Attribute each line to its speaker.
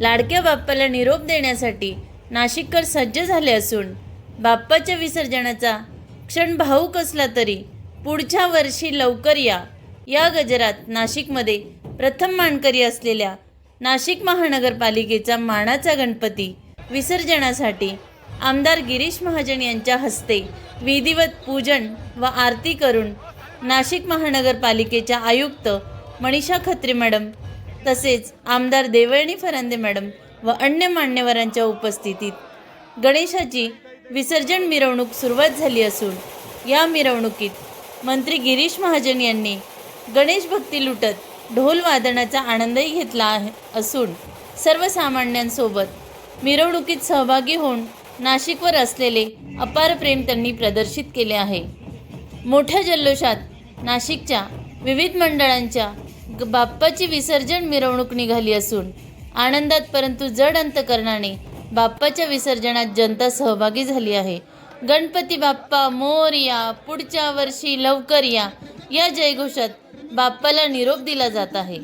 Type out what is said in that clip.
Speaker 1: लाडक्या बाप्पाला निरोप देण्यासाठी नाशिककर सज्ज झाले असून बाप्पाच्या विसर्जनाचा क्षण भाऊक असला तरी पुढच्या वर्षी लवकर या. या गजरात नाशिकमध्ये प्रथम मानकरी असलेल्या नाशिक महानगरपालिकेचा मानाचा गणपती विसर्जनासाठी आमदार गिरीश महाजन यांच्या हस्ते विधिवत पूजन व आरती करून नाशिक महानगरपालिकेच्या आयुक्त मनीषा खत्री मॅडम तसेच आमदार देवळणी फरांदे मॅडम व अन्य मान्यवरांच्या उपस्थितीत गणेशाची विसर्जन मिरवणूक सुरुवात झाली असून या मिरवणुकीत मंत्री गिरीश महाजन यांनी गणेश भक्ती लुटत ढोल वादनाचा आनंदही घेतला आहे असून सर्वसामान्यांसोबत मिरवणुकीत सहभागी होऊन नाशिकवर असलेले अपार प्रेम त्यांनी प्रदर्शित केले आहे. मोठ्या जल्लोषात नाशिकच्या विविध मंडळांच्या बाप्पाची विसर्जन मिरवणूक निघाली असून आनंदात परंतु जड अंतकरणाने बाप्पाच्या विसर्जनात जनता सहभागी झाली आहे. गणपती बाप्पा मोर या पुढच्या वर्षी लवकर या या जयघोषात बाप्पाला निरोप दिला जात आहे.